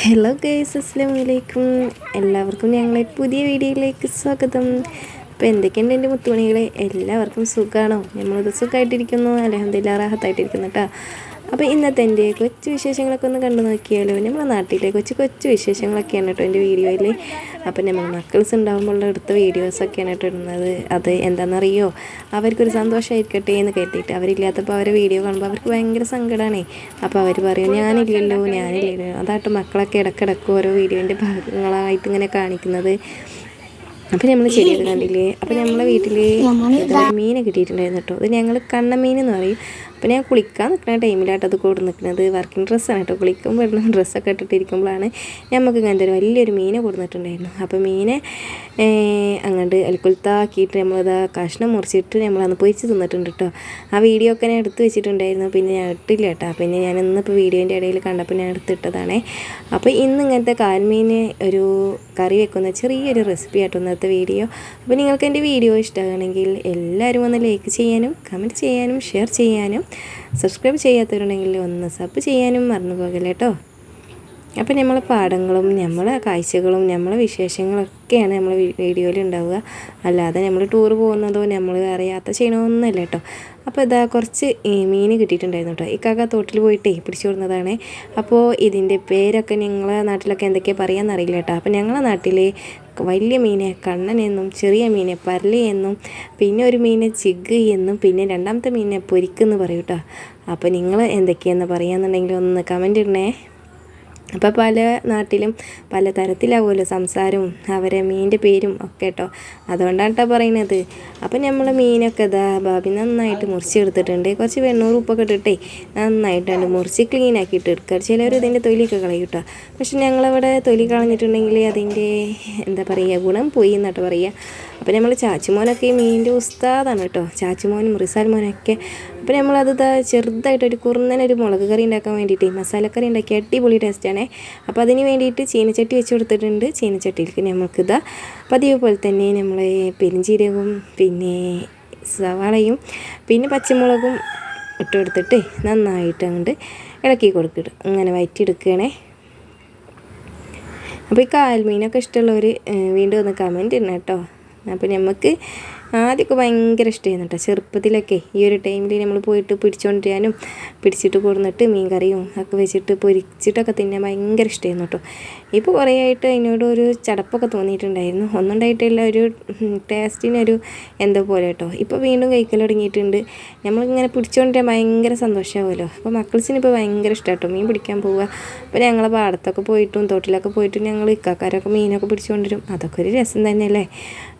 Hello guys അസ്സാം വലൈക്കും എല്ലാവർക്കും ഞങ്ങളെ പുതിയ വീഡിയോയിലേക്ക് സ്വാഗതം. അപ്പോൾ എന്തൊക്കെയുണ്ട് എന്റെ മുത്തുമണികളെ? എല്ലാവർക്കും സുഖമാണോ നമ്മളത് സുഖമായിട്ടിരിക്കുന്നു അലഹമ്മദില്ല റാഹത്തായിട്ടിരിക്കുന്നു കേട്ടോ അപ്പോൾ ഇന്നത്തെ എന്റെ കൊച്ചു വിശേഷങ്ങളൊക്കെ ഒന്ന് കണ്ടു നോക്കിയാലോ? നമ്മുടെ നാട്ടിലെ കൊച്ചു കൊച്ചു വിശേഷങ്ങളൊക്കെയാണ് കേട്ടോ എന്റെ വീഡിയോയിൽ അപ്പോൾ നമ്മൾ മക്കൾസ് ഉണ്ടാകുമ്പോൾ എടുത്ത വീഡിയോസൊക്കെയാണ് കേട്ടോ ഇടുന്നത്. അത് എന്താണെന്നറിയോ? അവർക്കൊരു സന്തോഷമായിരിക്കട്ടെ എന്ന് കരുതിയിട്ട് അവരില്ലാത്തപ്പോൾ അവരെ വീഡിയോ കാണുമ്പോൾ അവർക്ക് ഭയങ്കര സങ്കടമാണേ അപ്പോൾ അവർ പറയും ഞാനില്ലല്ലോ ഞാനില്ലല്ലോ. അതാട്ടോ മക്കളൊക്കെ ഇടക്കിടക്ക് ഓരോ വീഡിയോന്റെ ഭാഗങ്ങളായിട്ട് ഇങ്ങനെ കാണിക്കുന്നത്. അപ്പോൾ നമ്മൾ ശരിയത് കണ്ടില്ലേ? അപ്പോൾ നമ്മളെ വീട്ടിൽ മീനെ കിട്ടിയിട്ടുണ്ടായിരുന്നു കേട്ടോ. അത് ഞങ്ങൾ കണ്ണമീൻ എന്ന് പറയും. അപ്പോൾ ഞാൻ കുളിക്കാൻ നിൽക്കുന്ന ടൈമിലായിട്ട് അത് കൂടെ നിൽക്കുന്നത് വർക്കിംഗ് ഡ്രസ്സാണ് കേട്ടോ. കുളിക്കുമ്പോൾ ഇടുന്ന ഡ്രസ്സൊക്കെ ഇട്ടിട്ടിരിക്കുമ്പോഴാണ് നമുക്ക് ഇങ്ങനത്തെ ഒരു വലിയൊരു മീനെ കൊടുത്തിട്ടുണ്ടായിരുന്നു അപ്പോൾ മീനെ അങ്ങോട്ട് അൽക്കുലത്താക്കിയിട്ട് നമ്മളത് കഷ്ണം മുറിച്ചിട്ട് നമ്മളന്ന് പൊരിച്ച് തിന്നിട്ടുണ്ട് കേട്ടോ ആ വീഡിയോ ഒക്കെ ഞാൻ എടുത്ത് വെച്ചിട്ടുണ്ടായിരുന്നു. പിന്നെ ഞാൻ ഇട്ടില്ല കേട്ടോ പിന്നെ ഞാൻ ഇന്നിപ്പോൾ വീഡിയോന്റെ ഇടയിൽ കണ്ടപ്പോൾ ഞാൻ എടുത്തിട്ടതാണേ. അപ്പോൾ ഇന്ന് ഇങ്ങനത്തെ കാൽമീൻ ഒരു കറി വെക്കുന്ന ചെറിയൊരു റെസിപ്പി ആയിട്ട് ഇന്നത്തെ വീഡിയോ അപ്പോൾ നിങ്ങൾക്ക് എന്റെ വീഡിയോ ഇഷ്ടമാണെങ്കിൽ എല്ലാവരും ഒന്ന് ലൈക്ക് ചെയ്യാനും കമന്റ് ചെയ്യാനും ഷെയർ ചെയ്യാനും സബ്സ്ക്രൈബ് ചെയ്യാത്തവരുണ്ടെങ്കിൽ ഒന്ന് സബ് ചെയ്യാനും മറന്നു പോകല്ലേ കേട്ടോ അപ്പം നമ്മളെ പാഠങ്ങളും നമ്മളെ കാഴ്ചകളും നമ്മളെ വിശേഷങ്ങളൊക്കെയാണ് നമ്മൾ വീഡിയോയിൽ ഉണ്ടാവുക. അല്ലാതെ നമ്മൾ ടൂർ പോകുന്നതോ നമ്മൾ വേറെ യാത്ര ചെയ്യണമെന്നല്ല കേട്ടോ അപ്പോൾ ഇതാ കുറച്ച് മീൻ കിട്ടിയിട്ടുണ്ടായിരുന്നു കേട്ടോ ഇക്കാക്ക തോട്ടിൽ പോയിട്ടേ പിടിച്ചു കൊടുക്കുന്നതാണ് അപ്പോൾ ഇതിന്റെ പേരൊക്കെ ഞങ്ങളെ നാട്ടിലൊക്കെ എന്തൊക്കെയാണ് പറയാമെന്നറിയില്ല കേട്ടോ അപ്പോൾ ഞങ്ങളെ നാട്ടിൽ വലിയ മീനെ കണ്ണൻ എന്നും ചെറിയ മീനെ പരലി എന്നും പിന്നെ ഒരു മീനെ ചിഗ് എന്നും പിന്നെ രണ്ടാമത്തെ മീനെ പൊരിക്കെന്ന് പറയും കേട്ടോ അപ്പോൾ നിങ്ങൾ എന്തൊക്കെയാണെന്ന് പറയാമെന്നുണ്ടെങ്കിൽ ഒന്ന് കമന്റ് ഇടണേ. അപ്പോൾ പല നാട്ടിലും പല തരത്തിലാവുമല്ലോ സംസാരവും. അവരെ മീനിന്റെ പേരും ഒക്കെ കേട്ടോ അതുകൊണ്ടാണ് കേട്ടോ പറയുന്നത് അപ്പം നമ്മൾ മീനൊക്കെ ഇതാ ബാബി നന്നായിട്ട് മുറിച്ചെടുത്തിട്ടുണ്ട് കുറച്ച് വെണ്ണൂറ് ഉപ്പൊക്കെ ഇട്ടിട്ടേ നന്നായിട്ടുണ്ട് മുറിച്ച് ക്ലീൻ ആക്കിയിട്ട് എടുക്കുക ചിലവർ ഇതിന്റെ തൊലിയൊക്കെ കളയും കേട്ടോ പക്ഷെ ഞങ്ങളവിടെ തൊലി കളഞ്ഞിട്ടുണ്ടെങ്കിൽ അതിന്റെ എന്താ പറയുക ഗുണം പോയി എന്നിട്ട് പറയുക അപ്പോൾ നമ്മൾ ചാച്ചുമോനൊക്കെ മീനിന്റെ ഉസ്താദാണ് കേട്ടോ. ചാച്ചുമോനും റിസാൽ മോനൊക്കെ അപ്പോൾ നമ്മളത് ചെറുതായിട്ടൊരു കുറുന്നനൊരു മുളക് കറി ഉണ്ടാക്കാൻ വേണ്ടിയിട്ട് മസാലക്കറി ഉണ്ടാക്കി അടിപൊളി ടേസ്റ്റാണ്. അപ്പോൾ അതിന് വേണ്ടിയിട്ട് ചീനച്ചട്ടി വെച്ച് കൊടുത്തിട്ടുണ്ട്. ചീനച്ചട്ടിയിലേക്ക് നമുക്കിതാ പതിവ് പോലെ തന്നെ നമ്മൾ പെരിഞ്ചീരകവും പിന്നെ സവാളയും പിന്നെ പച്ചമുളകും ഇട്ട് കൊടുത്തിട്ട് നന്നായിട്ട് അങ്ങോട്ട് ഇളക്കി കൊടുക്കിട്ട് അങ്ങനെ വയറ്റിയെടുക്കുകയാണേ അപ്പോൾ ഈ കാൽമീനൊക്കെ ഇഷ്ടമുള്ളവർ വീണ്ടും ഒന്ന് കമന്റ് ഇടണം കേട്ടോ. അപ്പോൾ നമുക്ക് ആദ്യമൊക്കെ ഭയങ്കര ഇഷ്ടമായിരുന്നു കേട്ടോ. ചെറുപ്പത്തിലൊക്കെ ഈ ഒരു ടൈമിൽ നമ്മൾ പോയിട്ട് പിടിച്ചുകൊണ്ടിരാനും പിടിച്ചിട്ട് കൊടുന്നിട്ട് മീൻ കറിയും ഒക്കെ വെച്ചിട്ട് പൊരിച്ചിട്ടൊക്കെ തിന്നാൻ ഭയങ്കര ഇഷ്ടമായിരുന്നു കേട്ടോ. ഇപ്പോൾ കുറേ ആയിട്ട് അതിനോട് ഒരു ചടപ്പൊക്കെ തോന്നിയിട്ടുണ്ടായിരുന്നു. ഒന്നുണ്ടായിട്ടില്ല ഒരു ടേസ്റ്റിനൊരു എന്തോ പോലെ കേട്ടോ. ഇപ്പോൾ വീണ്ടും കഴിക്കൽ തുടങ്ങിയിട്ടുണ്ട്. നമ്മളിങ്ങനെ പിടിച്ചുകൊണ്ടിരാൻ ഭയങ്കര സന്തോഷമാവുമല്ലോ. അപ്പോൾ മക്കൾസിന് ഇപ്പോൾ ഭയങ്കര ഇഷ്ടം കേട്ടോ. മീൻ പിടിക്കാൻ പോവുക. അപ്പോൾ ഞങ്ങൾ പാടത്തൊക്കെ പോയിട്ടും തോട്ടിലൊക്കെ പോയിട്ടും ഞങ്ങൾ ഇക്കാക്കാരൊക്കെ മീനൊക്കെ പിടിച്ചുകൊണ്ടിരും അതൊക്കെ ഒരു രസം തന്നെയല്ലേ?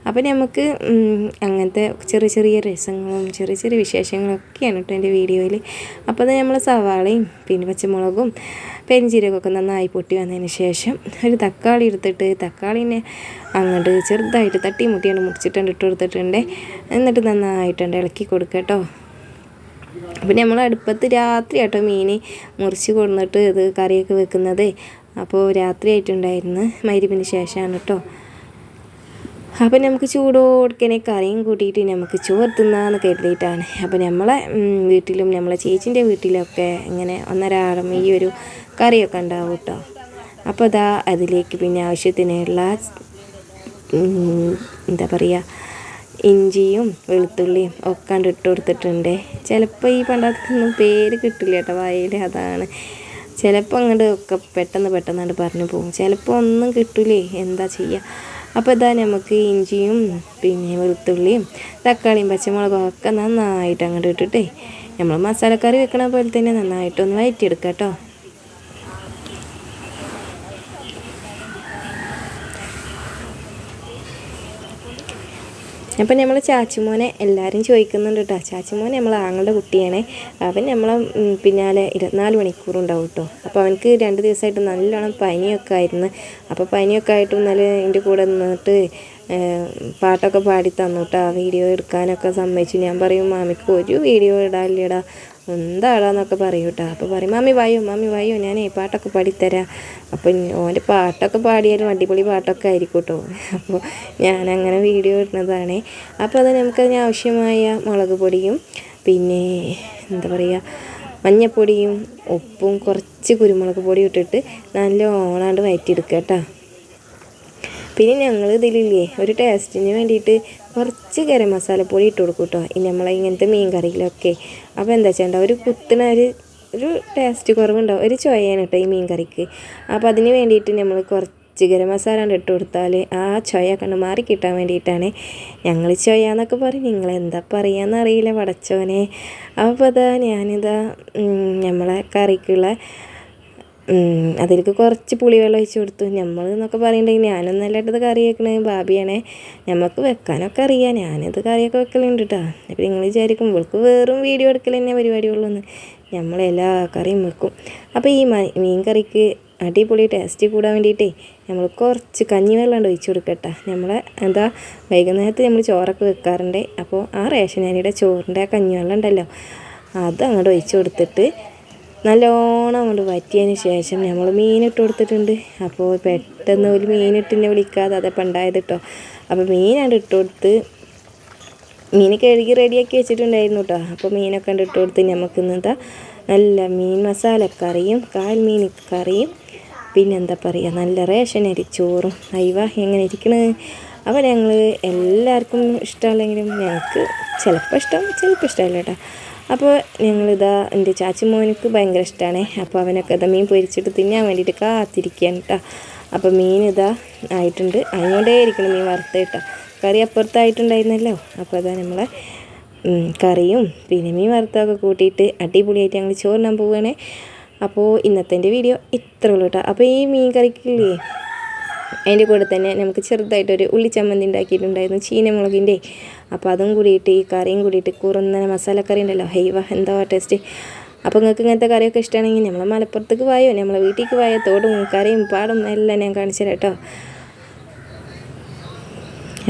അപ്പോൾ നമുക്ക് അങ്ങനത്തെ ചെറിയ ചെറിയ രസങ്ങളും ചെറിയ ചെറിയ വിശേഷങ്ങളും വിശേഷങ്ങളൊക്കെയാണ് കേട്ടോ എന്റെ വീഡിയോയിൽ. അപ്പോൾ അത് നമ്മൾ സവാളയും പിന്നെ പച്ചമുളകും പെരിഞ്ചീരകമൊക്കെ നന്നായി പൊട്ടി വന്നതിന് ശേഷം ഒരു തക്കാളി എടുത്തിട്ട് തക്കാളിനെ അങ്ങോട്ട് ചെറുതായിട്ട് തട്ടി മുട്ടിയാണ് മുറിച്ചിട്ടുണ്ട് ഇട്ട് കൊടുത്തിട്ടുണ്ട്. എന്നിട്ട് നന്നായിട്ടുണ്ട് ഇളക്കി കൊടുക്കുക കേട്ടോ പിന്നെ നമ്മൾ അടുപ്പത്ത് രാത്രി ആട്ടോ മീൻ മുറിച്ച് കൊടുന്നിട്ട് ഇത് കറിയൊക്കെ വെക്കുന്നത്. അപ്പോൾ രാത്രി ആയിട്ടുണ്ടായിരുന്നു മൈരിപ്പിന് ശേഷമാണ് കേട്ടോ അപ്പം നമുക്ക് ചൂടോടുക്കനെ കറിയും കൂട്ടിയിട്ട് നമുക്ക് ചോറ് തിന്നാന്ന് കരുതിയിട്ടാണ്. അപ്പം നമ്മളെ വീട്ടിലും നമ്മളെ ചേച്ചിന്റെ വീട്ടിലൊക്കെ ഇങ്ങനെ ഒന്നരാടം ഈ ഒരു കറിയൊക്കെ ഉണ്ടാവും കേട്ടോ. അപ്പോൾ അതാ അതിലേക്ക് പിന്നെ ആവശ്യത്തിനുള്ള എന്താ പറയുക ഇഞ്ചിയും വെളുത്തുള്ളിയും ഒക്കെ ഇട്ട് കൊടുത്തിട്ടുണ്ട്. ചിലപ്പോൾ ഈ പണ്ടത്തൊന്നും പേര് കിട്ടില്ല കേട്ടോ വായിൽ അതാണ്. ചിലപ്പോൾ അങ്ങോട്ട് ഒക്കെ പെട്ടെന്ന് പെട്ടെന്നാണ് പറഞ്ഞു പോകും. ചിലപ്പോൾ ഒന്നും കിട്ടില്ലേ എന്താ ചെയ്യുക അപ്പോൾ ഇതാ നമുക്ക് ഇഞ്ചിയും പിന്നെ വെളുത്തുള്ളിയും തക്കാളിയും പച്ചമുളകും ഒക്കെ നന്നായിട്ട് അങ്ങോട്ട് ഇട്ടിട്ടേ നമ്മൾ മസാലക്കറി വെക്കണ പോലെ തന്നെ നന്നായിട്ടൊന്ന് വയറ്റിയെടുക്കാം കേട്ടോ അപ്പം നമ്മൾ ചാച്ചുമോനെ എല്ലാവരും ചോദിക്കുന്നുണ്ട് കേട്ടോ. ചാച്ചുമോൻ നമ്മൾ ആങ്ങളുടെ കുട്ടിയാണ്. അവൻ നമ്മളെ പിന്നാലെ ഇരുപത്തിനാല് മണിക്കൂർ ഉണ്ടാവും കേട്ടോ. അപ്പോൾ അവനക്ക് രണ്ട് ദിവസമായിട്ട് നല്ലോണം പനിയൊക്കെ ആയിരുന്നു. അപ്പോൾ പനിയൊക്കെ ആയിട്ട് ഇന്നലെ എന്റെ കൂടെ നിന്നിട്ട് പാട്ടൊക്കെ പാടി തന്നു കേട്ടോ. വീഡിയോ എടുക്കാനൊക്കെ സമ്മതിച്ചു. ഞാൻ പറയും മാമിക്ക് ഒരു വീഡിയോ ഇടാനില്ലടാ. എന്താടാന്നൊക്കെ പറയും കേട്ടോ. അപ്പോൾ പറയും മാമി വായോ മാമി വായോ ഞാൻ ഈ പാട്ടൊക്കെ പാടിത്തരാം. അപ്പോൾ ഓന്റെ പാട്ടൊക്കെ പാടിയാലും അടിപൊളി പാട്ടൊക്കെ ആയിരിക്കും കേട്ടോ. അപ്പോൾ ഞാനങ്ങനെ വീഡിയോ ഇടുന്നതാണ്. അപ്പോൾ അത് നമുക്കതിന് ആവശ്യമായ മുളക് പൊടിയും പിന്നെ എന്താ പറയുക മഞ്ഞപ്പൊടിയും ഉപ്പും കുറച്ച് കുരുമുളക് പൊടിയും ഇട്ടിട്ട് നല്ല ഓണാണ്ട് വയറ്റിയെടുക്കുക കേട്ടോ. പിന്നെ ഞങ്ങൾ ഇതിലില്ലേ ഒരു ടേസ്റ്റിന് വേണ്ടിയിട്ട് കുറച്ച് ഗരം മസാലപ്പൊടി ഇട്ട് കൊടുക്കും കേട്ടോ ഇനി നമ്മളെ ഇങ്ങനത്തെ മീൻ കറിയിലൊക്കെ അപ്പോൾ എന്താ ചെയ്യേണ്ട ഒരു കുത്തണ ഒരു ഒരു ടേസ്റ്റ് കുറവുണ്ടാവും ഒരു ചൊയയാണ് കേട്ടോ ഈ മീൻ കറിക്ക്. അപ്പോൾ അതിന് വേണ്ടിയിട്ട് നമ്മൾ കുറച്ച് ഗരം മസാല ഇട്ട് കൊടുത്താൽ ആ ചൊയ കണ്ട് മാറി കിട്ടാൻ വേണ്ടിയിട്ടാണ് ഞങ്ങൾ ചൊയ എന്നൊക്കെ പറയും. നിങ്ങൾ എന്താ പറയുക അറിയില്ല പടച്ചോനെ അപ്പോൾ അതാ ഞാനിതാ നമ്മളെ കറിക്കുള്ള അതിലേക്ക് കുറച്ച് പുളിവെള്ളം ഒഴിച്ച് കൊടുത്തു. നമ്മൾ എന്നൊക്കെ പറയുന്നുണ്ടെങ്കിൽ ഞാനൊന്നും അല്ലാട്ടത് കറി വെക്കണത് ബാബിയാണേ നമുക്ക് വെക്കാനൊക്കെ അറിയാം. ഞാനിത് കറിയൊക്കെ വെക്കലുണ്ട് കേട്ടോ അപ്പോൾ നിങ്ങൾ വിചാരിക്കും ഇവൾക്ക് വെറും വീഡിയോ എടുക്കൽ തന്നെ പരിപാടിയുള്ളൂ എന്ന് നമ്മളെല്ലാ കറിയും വെക്കും. അപ്പോൾ ഈ മീൻ കറിക്ക് അടിപൊളി ടേസ്റ്റ് കൂടാൻ വേണ്ടിയിട്ടേ നമ്മൾ കുറച്ച് കഞ്ഞിവെള്ളം ഒഴിച്ച് കൊടുക്കട്ടെ. നമ്മൾ എന്താ വൈകുന്നേരത്ത് നമ്മൾ ചോറൊക്കെ വെക്കാറുണ്ട്. അപ്പോൾ ആ റേഷൻ അരിയുടെ ചോറിന്റെ ആ കഞ്ഞിവെള്ളം ഉണ്ടല്ലോ അത് അങ്ങോട്ട് ഒഴിച്ച് കൊടുത്തിട്ട് നല്ലോണം അങ്ങോട്ട് വറ്റിയതിന് ശേഷം നമ്മൾ മീനിട്ട് കൊടുത്തിട്ടുണ്ട്. അപ്പോൾ പെട്ടെന്ന് ഒരു മീനിട്ടിനെ വിളിക്കാതെ അതപ്പം ഉണ്ടായത് കേട്ടോ അപ്പോൾ മീനാണ് ഇട്ട് കൊടുത്ത് മീൻ കഴുകി റെഡിയാക്കി വെച്ചിട്ടുണ്ടായിരുന്നു കേട്ടോ അപ്പോൾ മീനൊക്കെ ഇട്ട് കൊടുത്ത് നമുക്ക് ഇന്നത്തെ നല്ല മീൻ മസാല കറിയും കാൽ മീൻ കറിയും. പിന്നെന്താ പറയുക നല്ല റേഷൻ അരി ചോറും. അയവ എങ്ങനെ ഇരിക്കണേ? അപ്പോൾ ഞങ്ങൾ എല്ലാവർക്കും ഇഷ്ടമല്ലെങ്കിലും ഞങ്ങൾക്ക് ചിലപ്പോൾ ഇഷ്ടം ചിലപ്പോൾ ഇഷ്ടമല്ല കേട്ടോ അപ്പോൾ ഞങ്ങളിതാ എന്റെ ചാച്ചി മോനക്ക് ഭയങ്കര ഇഷ്ടമാണ് അപ്പോൾ അവനൊക്കെ ഇതാ മീൻ പൊരിച്ചിട്ട് തിന്നാൻ വേണ്ടിയിട്ട് കാത്തിരിക്കുകയാണ് കേട്ടോ അപ്പോൾ മീൻ ഇതാ ആയിട്ടുണ്ട്. അതിനോണ്ടേ ഇരിക്കണം മീൻ വറുത്ത് കേട്ടോ കറി അപ്പുറത്തായിട്ടുണ്ടായിരുന്നല്ലോ. അപ്പോൾ അതാ നമ്മളെ കറിയും പിന്നെ മീൻ വറുത്തൊക്കെ കൂട്ടിയിട്ട് അടിപൊളിയായിട്ട് ഞങ്ങൾ ചോറിനാൻ പോവുകയാണ്. അപ്പോൾ ഇന്നത്തെ എന്റെ വീഡിയോ ഇത്രേ ഉള്ളൂ കേട്ടോ അപ്പോൾ ഈ മീൻ കറിക്കില്ലേ അതിന്റെ കൂടെ തന്നെ നമുക്ക് ചെറുതായിട്ടൊരു ഉള്ളിച്ചമ്മന്തി ഉണ്ടാക്കിയിട്ടുണ്ടായിരുന്നു ചീനമുളകിന്റെ. അപ്പോൾ അതും കൂടിയിട്ട് ഈ കറിയും കൂടിയിട്ട് കുറുന്നന മസാലക്കറി ഉണ്ടല്ലോ. ഹൈവ എന്താ ടേസ്റ്റ് അപ്പോൾ നിങ്ങൾക്ക് ഇങ്ങനത്തെ കറിയൊക്കെ ഇഷ്ടമാണെങ്കിൽ നമ്മൾ മലപ്പുറത്തേക്ക് വായോ നമ്മളെ വീട്ടിലേക്ക് വായോ തോടും കറിയും പാടും എല്ലാം ഞാൻ കാണിച്ചു തരാം കേട്ടോ.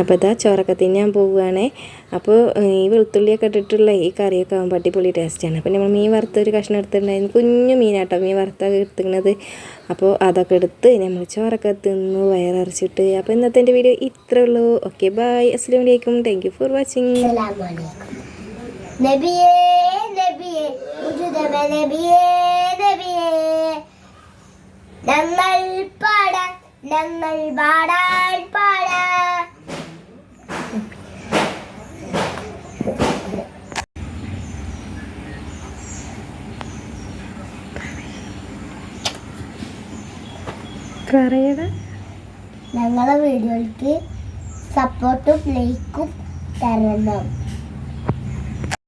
അപ്പോൾ ഇതാ ചോറൊക്കെ തിന്നാൻ പോവുകയാണേ. അപ്പോൾ ഈ വെളുത്തുള്ളിയൊക്കെ ഇട്ടിട്ടുള്ള ഈ കറിയൊക്കെ ആകുമ്പോൾ അടിപൊളി ടേസ്റ്റാണ് അപ്പോൾ നമ്മൾ മീൻ വറുത്ത ഒരു കഷ്ണം എടുത്തിട്ടുണ്ടായിരുന്നു കുഞ്ഞു മീനാട്ടോ മീൻ വറുത്തൊക്കെ എടുത്തിരുന്നത് അപ്പോൾ അതൊക്കെ എടുത്ത് നമ്മൾ ചോറൊക്കെ തിന്നു വയറിച്ചിട്ട് അപ്പോൾ ഇന്നത്തെ എന്റെ വീഡിയോ ഇത്രേ ഉള്ളൂ. ഓക്കെ ബായ് അസ്സാം വലൈക്കും താങ്ക് യു ഫോർ വാച്ചിങ് ഞങ്ങൾ പാടാൻ നമ്മൾ പാടാൻ പാടാൻ. പറയടാ ഞങ്ങളെ വീഡിയോയ്ക്ക് സപ്പോർട്ടും ലൈക്കും തരണം.